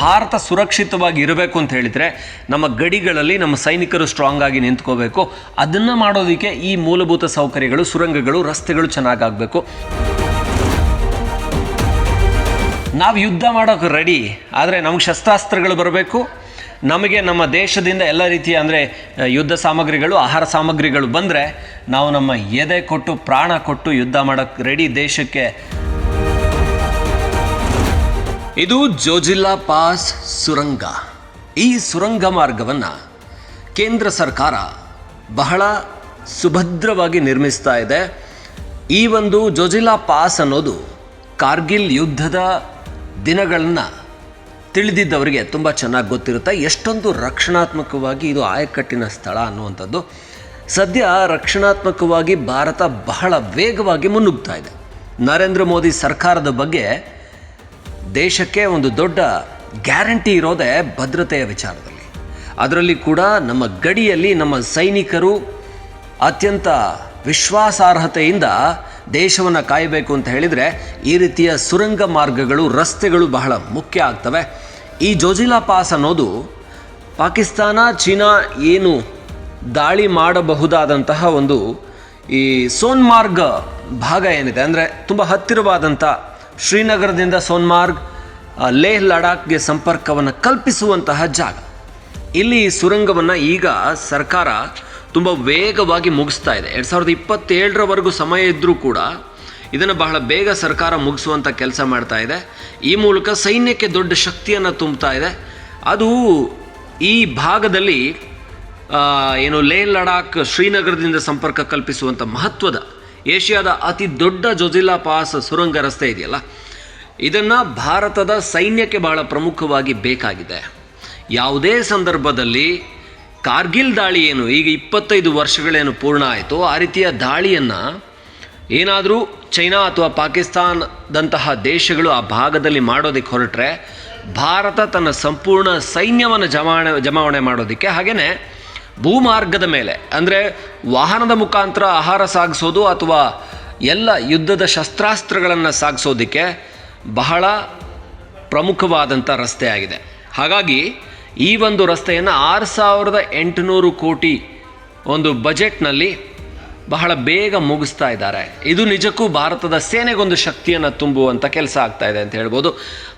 ಭಾರತ ಸುರಕ್ಷಿತವಾಗಿ ಇರಬೇಕು ಅಂತ ಹೇಳಿದರೆ ನಮ್ಮ ಗಡಿಗಳಲ್ಲಿ ನಮ್ಮ ಸೈನಿಕರು ಸ್ಟ್ರಾಂಗ್ ಆಗಿ ನಿಂತ್ಕೋಬೇಕು. ಅದನ್ನು ಮಾಡೋದಕ್ಕೆ ಈ ಮೂಲಭೂತ ಸೌಕರ್ಯಗಳು, ಸುರಂಗಗಳು, ರಸ್ತೆಗಳು ಚೆನ್ನಾಗಾಗಬೇಕು. ನಾವು ಯುದ್ಧ ಮಾಡೋಕೆ ರೆಡಿ ಆದರೆ ನಮಗೆ ಶಸ್ತ್ರಾಸ್ತ್ರಗಳು ಬರಬೇಕು. ನಮಗೆ ನಮ್ಮ ದೇಶದಿಂದ ಎಲ್ಲ ರೀತಿಯ ಅಂದರೆ ಯುದ್ಧ ಸಾಮಗ್ರಿಗಳು, ಆಹಾರ ಸಾಮಗ್ರಿಗಳು ಬಂದರೆ ನಾವು ನಮ್ಮ ಎದೆ ಕೊಟ್ಟು, ಪ್ರಾಣ ಕೊಟ್ಟು ಯುದ್ಧ ಮಾಡೋಕ್ಕೆ ರೆಡಿ ದೇಶಕ್ಕೆ ಇದು ಜೋಜಿಲ್ಲಾ ಪಾಸ್ ಸುರಂಗ. ಈ ಸುರಂಗ ಮಾರ್ಗವನ್ನು ಕೇಂದ್ರ ಸರ್ಕಾರ ಬಹಳ ಸುಭದ್ರವಾಗಿ ನಿರ್ಮಿಸ್ತಾ ಇದೆ. ಈ ಒಂದು ಜೋಜಿಲಾ ಪಾಸ್ ಅನ್ನೋದು ಕಾರ್ಗಿಲ್ ಯುದ್ಧದ ದಿನಗಳನ್ನು ತಿಳಿದಿದ್ದವರಿಗೆ ತುಂಬ ಚೆನ್ನಾಗಿ ಗೊತ್ತಿರುತ್ತೆ. ಎಷ್ಟೊಂದು ರಕ್ಷಣಾತ್ಮಕವಾಗಿ ಇದು ಆಯಕಟ್ಟಿನ ಸ್ಥಳ ಅನ್ನುವಂಥದ್ದು. ಸದ್ಯ ರಕ್ಷಣಾತ್ಮಕವಾಗಿ ಭಾರತ ಬಹಳ ವೇಗವಾಗಿ ಮುನ್ನುಗ್ತಾ ಇದೆ. ನರೇಂದ್ರ ಮೋದಿ ಸರ್ಕಾರದ ಬಗ್ಗೆ ದೇಶಕ್ಕೆ ಒಂದು ದೊಡ್ಡ ಗ್ಯಾರಂಟಿ ಇರೋದೇ ಭದ್ರತೆಯ ವಿಚಾರದಲ್ಲಿ. ಅದರಲ್ಲಿ ಕೂಡ ನಮ್ಮ ಗಡಿಯಲ್ಲಿ ನಮ್ಮ ಸೈನಿಕರು ಅತ್ಯಂತ ವಿಶ್ವಾಸಾರ್ಹತೆಯಿಂದ ದೇಶವನ್ನು ಕಾಯಬೇಕು ಅಂತ ಹೇಳಿದರೆ ಈ ರೀತಿಯ ಸುರಂಗ ಮಾರ್ಗಗಳು, ರಸ್ತೆಗಳು ಬಹಳ ಮುಖ್ಯ ಆಗ್ತವೆ. ಈ ಜೋಜಿಲಾ ಪಾಸ್ ಅನ್ನೋದು ಪಾಕಿಸ್ತಾನ, ಚೀನಾ ಏನು ದಾಳಿ ಮಾಡಬಹುದಾದಂತಹ ಒಂದು ಈ ಸೋನ್ಮಾರ್ಗ ಭಾಗ ಏನಿದೆ ಅಂದರೆ ತುಂಬ ಹತ್ತಿರವಾದಂಥ ಶ್ರೀನಗರದಿಂದ ಸೋನ್ಮಾರ್ಗ್ ಲೇಹ್ ಲಡಾಖ್ಗೆ ಸಂಪರ್ಕವನ್ನು ಕಲ್ಪಿಸುವಂತಹ ಜಾಗ. ಇಲ್ಲಿ ಸುರಂಗವನ್ನು ಈಗ ಸರ್ಕಾರ ತುಂಬ ವೇಗವಾಗಿ ಮುಗಿಸ್ತಾ ಇದೆ. ಎರಡು ಸಾವಿರದ ಇಪ್ಪತ್ತೇಳರವರೆಗೂ ಸಮಯ ಇದ್ದರೂ ಕೂಡ ಇದನ್ನು ಬಹಳ ಬೇಗ ಸರ್ಕಾರ ಮುಗಿಸುವಂಥ ಕೆಲಸ ಮಾಡ್ತಾ ಇದೆ. ಈ ಮೂಲಕ ಸೈನ್ಯಕ್ಕೆ ದೊಡ್ಡ ಶಕ್ತಿಯನ್ನು ತುಂಬುತ್ತಾ ಇದೆ. ಅದು ಈ ಭಾಗದಲ್ಲಿ ಏನು ಲೇಹ್ ಲಡಾಖ್ ಶ್ರೀನಗರದಿಂದ ಸಂಪರ್ಕ ಕಲ್ಪಿಸುವಂಥ ಮಹತ್ವದ ಏಷ್ಯಾದ ಅತಿ ದೊಡ್ಡ ಜೊಜಿಲಾ ಪಾಸ್ ಸುರಂಗ ರಸ್ತೆ ಇದೆಯಲ್ಲ? ಇದನ್ನು ಭಾರತದ ಸೈನ್ಯಕ್ಕೆ ಬಹಳ ಪ್ರಮುಖವಾಗಿ ಬೇಕಾಗಿದೆ. ಯಾವುದೇ ಸಂದರ್ಭದಲ್ಲಿ ಕಾರ್ಗಿಲ್ ದಾಳಿ ಏನು, ಈಗ ಇಪ್ಪತ್ತೈದು ವರ್ಷಗಳೇನು ಪೂರ್ಣ ಆಯಿತು, ಆ ರೀತಿಯ ದಾಳಿಯನ್ನು ಏನಾದರೂ ಚೈನಾ ಅಥವಾ ಪಾಕಿಸ್ತಾನದಂತಹ ದೇಶಗಳು ಆ ಭಾಗದಲ್ಲಿ ಮಾಡೋದಕ್ಕೆ ಹೊರಟ್ರೆ, ಭಾರತ ತನ್ನ ಸಂಪೂರ್ಣ ಸೈನ್ಯವನ್ನು ಜಮಾವಣೆ ಜಮಾವಣೆ ಮಾಡೋದಕ್ಕೆ ಹಾಗೆಯೇ ಭೂಮಾರ್ಗದ ಮೇಲೆ, ಅಂದರೆ ವಾಹನದ ಮುಖಾಂತರ ಆಹಾರ ಸಾಗಿಸೋದು ಅಥವಾ ಎಲ್ಲ ಯುದ್ಧದ ಶಸ್ತ್ರಾಸ್ತ್ರಗಳನ್ನು ಸಾಗಿಸೋದಕ್ಕೆ ಬಹಳ ಪ್ರಮುಖವಾದಂಥ ರಸ್ತೆ ಆಗಿದೆ. ಹಾಗಾಗಿ ಈ ಒಂದು ರಸ್ತೆಯನ್ನು ಆರು ಸಾವಿರದ ಎಂಟುನೂರು ಕೋಟಿ ಒಂದು ಬಜೆಟ್ನಲ್ಲಿ ಬಹಳ ಬೇಗ ಮುಗಿಸ್ತಾ ಇದ್ದಾರೆ. ಇದು ನಿಜಕ್ಕೂ ಭಾರತದ ಸೇನೆಗೊಂದು ಶಕ್ತಿಯನ್ನು ತುಂಬುವಂಥ ಕೆಲಸ ಆಗ್ತಾ ಇದೆ ಅಂತ ಹೇಳ್ಬೋದು.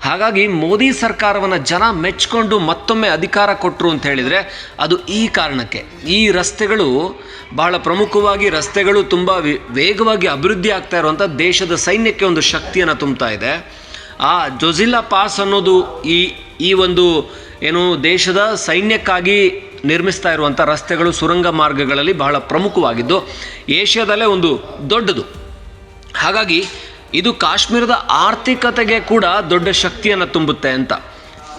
ಹಾಗಾಗಿ ಮೋದಿ ಸರ್ಕಾರವನ್ನು ಜನ ಮೆಚ್ಕೊಂಡು ಮತ್ತೊಮ್ಮೆ ಅಧಿಕಾರ ಕೊಟ್ಟರು ಅಂತ ಹೇಳಿದರೆ ಅದು ಈ ಕಾರಣಕ್ಕೆ. ಈ ರಸ್ತೆಗಳು ಬಹಳ ಪ್ರಮುಖವಾಗಿ ರಸ್ತೆಗಳು ತುಂಬ ವೇಗವಾಗಿ ಅಭಿವೃದ್ಧಿ ಆಗ್ತಾ ಇರುವಂಥ ದೇಶದ ಸೈನ್ಯಕ್ಕೆ ಒಂದು ಶಕ್ತಿಯನ್ನು ತುಂಬ್ತಾ ಇದೆ. ಆ ಜೊಜಿಲ್ಲಾ ಪಾಸ್ ಅನ್ನೋದು ಈ ಈ ಒಂದು ಏನು ದೇಶದ ಸೈನ್ಯಕ್ಕಾಗಿ ನಿರ್ಮಿಸ್ತಾ ಇರುವಂಥ ರಸ್ತೆಗಳು ಸುರಂಗ ಮಾರ್ಗಗಳಲ್ಲಿ ಬಹಳ ಪ್ರಮುಖವಾಗಿದ್ದು ಏಷ್ಯಾದಲ್ಲೇ ಒಂದು ದೊಡ್ಡದು. ಹಾಗಾಗಿ ಇದು ಕಾಶ್ಮೀರದ ಆರ್ಥಿಕತೆಗೆ ಕೂಡ ದೊಡ್ಡ ಶಕ್ತಿಯನ್ನು ತುಂಬುತ್ತೆ ಅಂತ.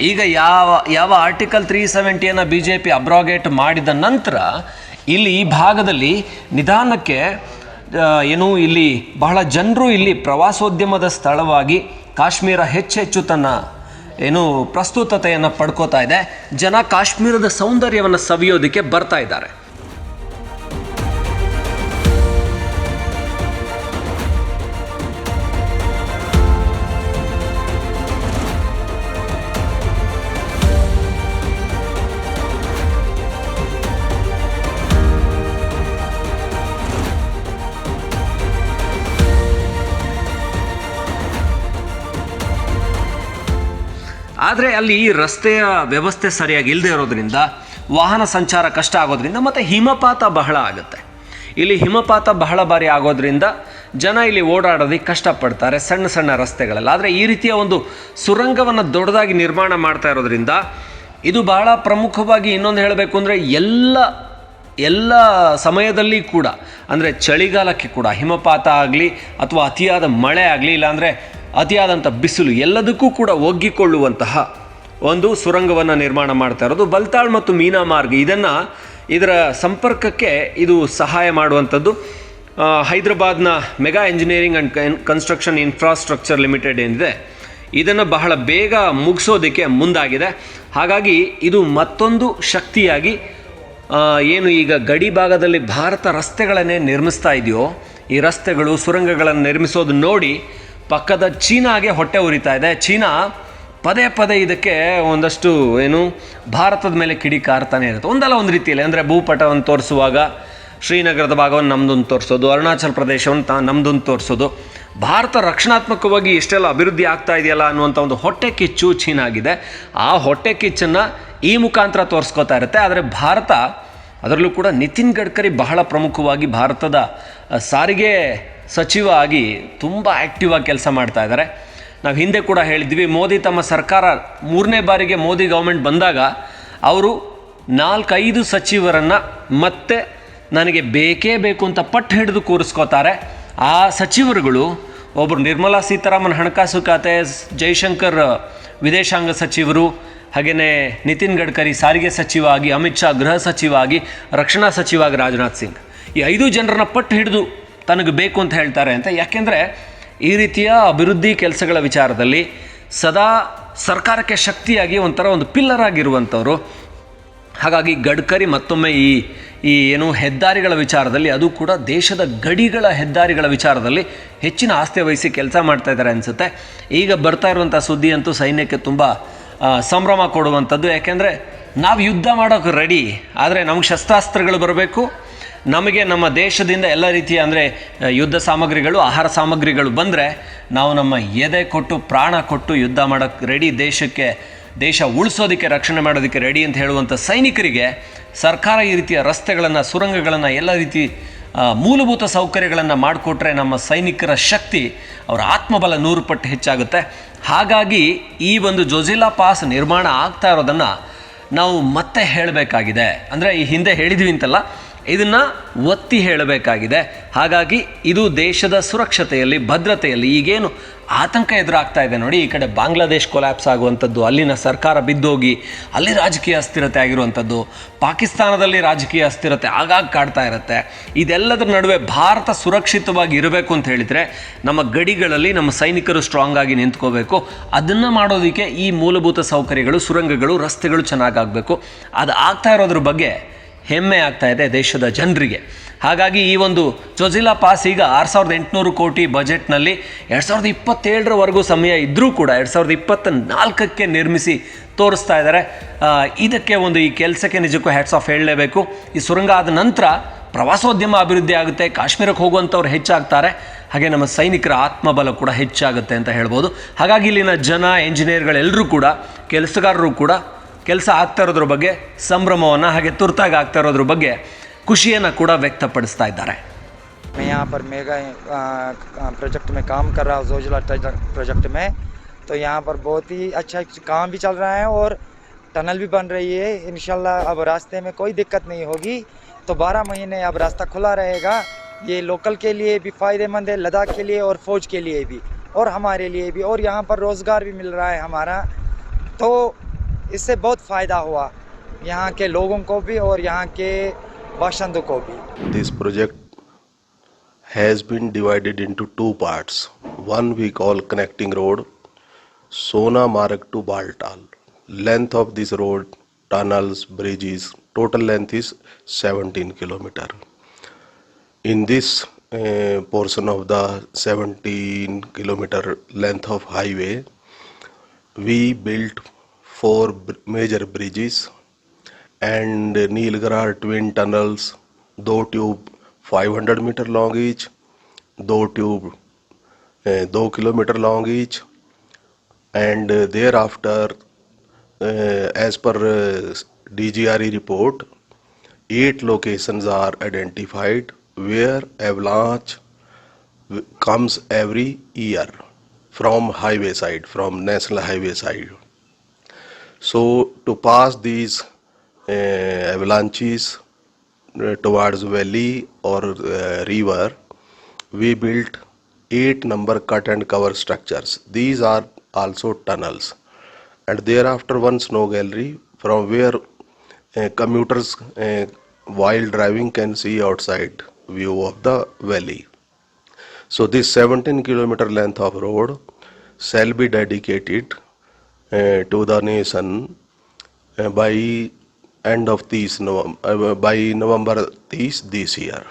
ಈಗ ಯಾವ ಯಾವ ಆರ್ಟಿಕಲ್ ತ್ರೀ ಸೆವೆಂಟಿಯನ್ನು ಬಿ ಜೆ ಪಿ ಅಬ್ರಾಗೇಟ್ ಮಾಡಿದ ನಂತರ ಇಲ್ಲಿ ಈ ಭಾಗದಲ್ಲಿ ನಿಧಾನಕ್ಕೆ ಏನು ಇಲ್ಲಿ ಬಹಳ ಜನರು ಇಲ್ಲಿ ಪ್ರವಾಸೋದ್ಯಮದ ಸ್ಥಳವಾಗಿ ಕಾಶ್ಮೀರ ಹೆಚ್ಚೆಚ್ಚು ತನ್ನ ಏನು ಪ್ರಸ್ತುತತೆಯನ್ನು ಪಡ್ಕೋತಾ ಇದೆ. ಜನ ಕಾಶ್ಮೀರದ ಸೌಂದರ್ಯವನ್ನು ಸವಿಯೋದಕ್ಕೆ ಬರ್ತಾ ಇದ್ದಾರೆ. ಆದರೆ ಅಲ್ಲಿ ರಸ್ತೆಯ ವ್ಯವಸ್ಥೆ ಸರಿಯಾಗಿ ಇಲ್ಲದೆ ಇರೋದ್ರಿಂದ ವಾಹನ ಸಂಚಾರ ಕಷ್ಟ ಆಗೋದ್ರಿಂದ ಮತ್ತು ಹಿಮಪಾತ ಬಹಳ ಆಗುತ್ತೆ. ಇಲ್ಲಿ ಹಿಮಪಾತ ಬಹಳ ಬಾರಿ ಆಗೋದ್ರಿಂದ ಜನ ಇಲ್ಲಿ ಓಡಾಡೋದಕ್ಕೆ ಕಷ್ಟಪಡ್ತಾರೆ ಸಣ್ಣ ಸಣ್ಣ ರಸ್ತೆಗಳಲ್ಲಿ. ಆದರೆ ಈ ರೀತಿಯ ಒಂದು ಸುರಂಗವನ್ನು ದೊಡ್ಡದಾಗಿ ನಿರ್ಮಾಣ ಮಾಡ್ತಾ ಇರೋದ್ರಿಂದ ಇದು ಬಹಳ ಪ್ರಮುಖವಾಗಿ ಇನ್ನೊಂದು ಹೇಳಬೇಕು ಅಂದರೆ ಎಲ್ಲ ಎಲ್ಲ ಸಮಯದಲ್ಲಿ ಕೂಡ, ಅಂದರೆ ಚಳಿಗಾಲಕ್ಕೆ ಕೂಡ ಹಿಮಪಾತ ಆಗಲಿ ಅಥವಾ ಅತಿಯಾದ ಮಳೆ ಆಗಲಿ, ಇಲ್ಲಾಂದರೆ ಅತಿಯಾದಂಥ ಬಿಸಿಲು ಎಲ್ಲದಕ್ಕೂ ಕೂಡ ಒಗ್ಗಿಕೊಳ್ಳುವಂತಹ ಒಂದು ಸುರಂಗವನ್ನು ನಿರ್ಮಾಣ ಮಾಡ್ತಾ ಇರೋದು. ಬಲ್ತಾಳ್ ಮತ್ತು ಮೀನಾ ಮಾರ್ಗ, ಇದನ್ನು ಇದರ ಸಂಪರ್ಕಕ್ಕೆ ಇದು ಸಹಾಯ ಮಾಡುವಂಥದ್ದು. ಹೈದರಾಬಾದ್ನ mega engineering and construction infrastructure limited ಏನಿದೆ, ಇದನ್ನು ಬಹಳ ಬೇಗ ಮುಗಿಸೋದಕ್ಕೆ ಮುಂದಾಗಿದೆ. ಹಾಗಾಗಿ ಇದು ಮತ್ತೊಂದು ಶಕ್ತಿಯಾಗಿ ಏನು ಈಗ ಗಡಿ ಭಾಗದಲ್ಲಿ ಭಾರತ ರಸ್ತೆಗಳನ್ನೇ ನಿರ್ಮಿಸ್ತಾ ಇದೆಯೋ, ಈ ರಸ್ತೆಗಳು ಸುರಂಗಗಳನ್ನು ನಿರ್ಮಿಸೋದು ನೋಡಿ ಪಕ್ಕದ ಚೀನಾಗೆ ಹೊಟ್ಟೆ ಉರಿತಾ ಇದೆ. ಚೀನಾ ಪದೇ ಪದೇ ಇದಕ್ಕೆ ಒಂದಷ್ಟು ಏನು ಭಾರತದ ಮೇಲೆ ಕಿಡಿ ಕಾರ್ತಾನೆ ಇರುತ್ತೆ. ಒಂದಲ್ಲ ಒಂದು ರೀತಿಯಲ್ಲಿ, ಅಂದರೆ ಭೂಪಟವನ್ನು ತೋರಿಸುವಾಗ, ಶ್ರೀನಗರದ ಭಾಗವನ್ನು ನಮ್ದೊಂದು ತೋರಿಸೋದು, ಅರುಣಾಚಲ ಪ್ರದೇಶವನ್ನು ತಾ, ನಮ್ದೊಂದು ತೋರಿಸೋದು. ಭಾರತ ರಕ್ಷಣಾತ್ಮಕವಾಗಿ ಎಷ್ಟೆಲ್ಲ ಅಭಿವೃದ್ಧಿ ಆಗ್ತಾ ಇದೆಯಲ್ಲ ಅನ್ನುವಂಥ ಒಂದು ಹೊಟ್ಟೆ ಕಿಚ್ಚು ಚೀನಾಗಿದೆ. ಆ ಹೊಟ್ಟೆ ಕಿಚ್ಚನ್ನು ಈ ಮುಖಾಂತರ ತೋರಿಸ್ಕೋತಾ ಇರುತ್ತೆ. ಆದರೆ ಭಾರತ, ಅದರಲ್ಲೂ ಕೂಡ ನಿತಿನ್ ಗಡ್ಕರಿ ಬಹಳ ಪ್ರಮುಖವಾಗಿ ಭಾರತದ ಸಾರಿಗೆ ಸಚಿವ ಆಗಿ ತುಂಬ ಆ್ಯಕ್ಟಿವ್ ಆಗಿ ಕೆಲಸ ಮಾಡ್ತಾ ಇದ್ದಾರೆ ನಾವು ಹಿಂದೆ ಕೂಡ ಹೇಳಿದ್ವಿ, ಮೋದಿ ತಮ್ಮ ಸರ್ಕಾರ ಮೂರನೇ ಬಾರಿಗೆ ಮೋದಿ ಗೌರ್ಮೆಂಟ್ ಬಂದಾಗ ಅವರು ನಾಲ್ಕೈದು ಸಚಿವರನ್ನು ಮತ್ತೆ ನನಗೆ ಬೇಕೇ ಬೇಕು ಅಂತ ಪಟ್ಟು ಹಿಡಿದು ಕೂರಿಸ್ಕೋತಾರೆ. ಆ ಸಚಿವರುಗಳು ಒಬ್ಬರು ನಿರ್ಮಲಾ ಸೀತಾರಾಮನ್ ಹಣಕಾಸು ಖಾತೆ, ಜೈಶಂಕರ್ ವಿದೇಶಾಂಗ ಸಚಿವರು ಹಾಗೆಯೇ ನಿತಿನ್ ಗಡ್ಕರಿ ಸಾರಿಗೆ ಸಚಿವ ಆಗಿ, ಅಮಿತ್ ಶಾ ಗೃಹ ಸಚಿವ ಆಗಿ, ರಕ್ಷಣಾ ಸಚಿವ ಆಗಿ ರಾಜನಾಥ್ ಸಿಂಗ್. ಈ ಐದು ಜನರನ್ನ ಪಟ್ಟು ಹಿಡಿದು ತನಗೆ ಬೇಕು ಅಂತ ಹೇಳ್ತಾರೆ ಅಂತ. ಯಾಕೆಂದರೆ ಈ ರೀತಿಯ ಅಭಿವೃದ್ಧಿ ಕೆಲಸಗಳ ವಿಚಾರದಲ್ಲಿ ಸದಾ ಸರ್ಕಾರಕ್ಕೆ ಶಕ್ತಿಯಾಗಿ ಒಂಥರ ಒಂದು ಪಿಲ್ಲರ್ ಆಗಿರುವಂಥವ್ರು. ಹಾಗಾಗಿ ಗಡ್ಕರಿ ಮತ್ತೊಮ್ಮೆ ಈ ಈ ಏನು ಹೆದ್ದಾರಿಗಳ ವಿಚಾರದಲ್ಲಿ, ಅದು ಕೂಡ ದೇಶದ ಗಡಿಗಳ ಹೆದ್ದಾರಿಗಳ ವಿಚಾರದಲ್ಲಿ ಹೆಚ್ಚಿನ ಆಸ್ತಿ ವಹಿಸಿ ಕೆಲಸ ಮಾಡ್ತಾ ಇದ್ದಾರೆ ಅನಿಸುತ್ತೆ. ಈಗ ಬರ್ತಾ ಇರುವಂಥ ಸುದ್ದಿ ಅಂತೂ ಸೈನ್ಯಕ್ಕೆ ತುಂಬ ಸಂಭ್ರಮ ಕೊಡುವಂಥದ್ದು. ಯಾಕೆಂದರೆ ನಾವು ಯುದ್ಧ ಮಾಡೋಕೆ ರೆಡಿ ಆದರೆ ನಮ್ಗೆ ಶಸ್ತ್ರಾಸ್ತ್ರಗಳು ಬರಬೇಕು ನಮಗೆ ನಮ್ಮ ದೇಶದಿಂದ ಎಲ್ಲ ರೀತಿಯ ಅಂದರೆ ಯುದ್ಧ ಸಾಮಗ್ರಿಗಳು, ಆಹಾರ ಸಾಮಗ್ರಿಗಳು ಬಂದರೆ, ನಾವು ನಮ್ಮ ಎದೆ ಕೊಟ್ಟು, ಪ್ರಾಣ ಕೊಟ್ಟು ಯುದ್ಧ ಮಾಡೋಕ್ಕೆ ರೆಡಿ ದೇಶಕ್ಕೆ, ದೇಶ ಉಳಿಸೋದಕ್ಕೆ, ರಕ್ಷಣೆ ಮಾಡೋದಕ್ಕೆ ರೆಡಿ ಅಂತ ಹೇಳುವಂಥ ಸೈನಿಕರಿಗೆ ಸರ್ಕಾರ ಈ ರೀತಿಯ ರಸ್ತೆಗಳನ್ನು, ಸುರಂಗಗಳನ್ನು, ಎಲ್ಲ ರೀತಿ ಮೂಲಭೂತ ಸೌಕರ್ಯಗಳನ್ನು ಮಾಡಿಕೊಟ್ರೆ ನಮ್ಮ ಸೈನಿಕರ ಶಕ್ತಿ ಅವರ ಆತ್ಮಬಲ ನೂರು ಪಟ್ಟು ಹೆಚ್ಚಾಗುತ್ತೆ. ಹಾಗಾಗಿ ಈ ಒಂದು ಜೊಜಿಲಾ ಪಾಸ್ ನಿರ್ಮಾಣ ಆಗ್ತಾ ಇರೋದನ್ನು ನಾವು ಮತ್ತೆ ಹೇಳಬೇಕಾಗಿದೆ. ಅಂದರೆ ಈ ಹಿಂದೆ ಹೇಳಿದ್ವಿ ಅಂತಲ್ಲ ಇದನ್ನು ಒತ್ತಿ ಹೇಳಬೇಕಾಗಿದೆ. ಹಾಗಾಗಿ ಇದು ದೇಶದ ಸುರಕ್ಷತೆಯಲ್ಲಿ, ಭದ್ರತೆಯಲ್ಲಿ ಈಗೇನು ಆತಂಕ ಎದುರಾಗ್ತಾ ಇದೆ ನೋಡಿ. ಈ ಕಡೆ ಬಾಂಗ್ಲಾದೇಶ್ ಕೊಲ್ಯಾಪ್ಸ್ ಆಗುವಂಥದ್ದು, ಅಲ್ಲಿನ ಸರ್ಕಾರ ಬಿದ್ದೋಗಿ, ಅಲ್ಲಿ ರಾಜಕೀಯ ಅಸ್ಥಿರತೆ ಆಗಿರುವಂಥದ್ದು, ಪಾಕಿಸ್ತಾನದಲ್ಲಿ ರಾಜಕೀಯ ಅಸ್ಥಿರತೆ ಆಗಾಗ ಕಾಡ್ತಾ ಇರುತ್ತೆ. ಇದೆಲ್ಲದರ ನಡುವೆ ಭಾರತ ಸುರಕ್ಷಿತವಾಗಿ ಇರಬೇಕು ಅಂತ ಹೇಳಿದರೆ ನಮ್ಮ ಗಡಿಗಳಲ್ಲಿ ನಮ್ಮ ಸೈನಿಕರು ಸ್ಟ್ರಾಂಗ್ ಆಗಿ ನಿಂತ್ಕೋಬೇಕು. ಅದನ್ನು ಮಾಡೋದಕ್ಕೆ ಈ ಮೂಲಭೂತ ಸೌಕರ್ಯಗಳು, ಸುರಂಗಗಳು, ರಸ್ತೆಗಳು ಚೆನ್ನಾಗಾಗಬೇಕು ಅದು ಆಗ್ತಾ ಇರೋದ್ರ ಬಗ್ಗೆ ಹೆಮ್ಮೆ ಆಗ್ತಾ ಇದೆ ದೇಶದ ಜನರಿಗೆ. ಹಾಗಾಗಿ ಈ ಒಂದು ಜೊಜಿಲಾ ಪಾಸ್ ಈಗ ಆರು ಸಾವಿರದ ಎಂಟುನೂರು ಕೋಟಿ ಬಜೆಟ್ನಲ್ಲಿ ಎರಡು ಸಾವಿರದ ಇಪ್ಪತ್ತೇಳರವರೆಗೂ ಸಮಯ ಇದ್ದರೂ ಕೂಡ ಎರಡು ಸಾವಿರದ ಇಪ್ಪತ್ತ ನಾಲ್ಕಕ್ಕೆ ನಿರ್ಮಿಸಿ ತೋರಿಸ್ತಾ ಇದ್ದಾರೆ. ಇದಕ್ಕೆ ಒಂದು ಈ ಕೆಲಸಕ್ಕೆ ನಿಜಕ್ಕೂ ಹ್ಯಾಟ್ಸ್ ಆಫ್ ಹೇಳಲೇಬೇಕು. ಈ ಸುರಂಗ ಆದ ನಂತರ ಪ್ರವಾಸೋದ್ಯಮ ಅಭಿವೃದ್ಧಿ ಆಗುತ್ತೆ, ಕಾಶ್ಮೀರಕ್ಕೆ ಹೋಗುವಂಥವ್ರು ಹೆಚ್ಚಾಗ್ತಾರೆ. ಹಾಗೆ ನಮ್ಮ ಸೈನಿಕರ ಆತ್ಮಬಲ ಕೂಡ ಹೆಚ್ಚಾಗುತ್ತೆ ಅಂತ ಹೇಳ್ಬೋದು. ಹಾಗಾಗಿ ಇಲ್ಲಿನ ಜನ ಎಂಜಿನಿಯರ್ಗಳೆಲ್ಲರೂ ಕೂಡ, ಕೆಲಸಗಾರರು ಕೂಡ ಕೆಲಸ ಆಗ್ತಾ ಇರೋದ್ರ ಬಗ್ಗೆ ಸಂಭ್ರಮವನ್ನು ಹಾಗೆ ತುರ್ತಾಗಿ ಆಗ್ತಾ ಇರೋದ್ರ ಬಗ್ಗೆ ಖುಷಿಯನ್ನು ಕೂಡ ವ್ಯಕ್ತಪಡಿಸ್ತಾ ಇದ್ದಾರೆ मैं यहाँ पर मेगा आ, आ, प्रोजेक्ट में काम कर रहा हूँ जोजिला प्रोजेक्ट प्रोजेक्ट में तो यहाँ पर बहुत ही अच्छा काम भी चल रहा है और टनल भी बन रही है इनशाला अब रास्ते में कोई दिक्कत नहीं होगी तो 12 महीने अब रास्ता खुला रहेगा ये लोकल के लिए भी फ़ायदेमंद है लद्दाख के लिए और फ़ौज के लिए भी और हमारे लिए भी और यहाँ पर रोज़गार भी मिल रहा है हमारा तो इससे बहुत फ़ायदा हुआ। यहाँ के लोगों को भी और यहाँ के बाशिंदों को भी। This project has been divided into two parts one we call connecting road Sonamarg to Baltal length of this road tunnels bridges total length is 17 kilometre in this portion of the 17 kilometre length of highway we built four major bridges and Nilgirar twin tunnels, though tube 500 meter long each, though tube eh, uh, 2 kilometer long each and uh, thereafter uh, as per eh, uh, DGRE report 8 locations are identified where avalanche comes every year from highway side from national highway side. So to pass these uh, avalanches uh, towards valley or uh, river, we built eight number cut and cover structures. These are also tunnels, and thereafter one snow gallery from where uh, commuters uh, while driving can see outside view of the valley. So this 17 kilometer length of road shall be dedicated to the nation by end of this November, by November this this year.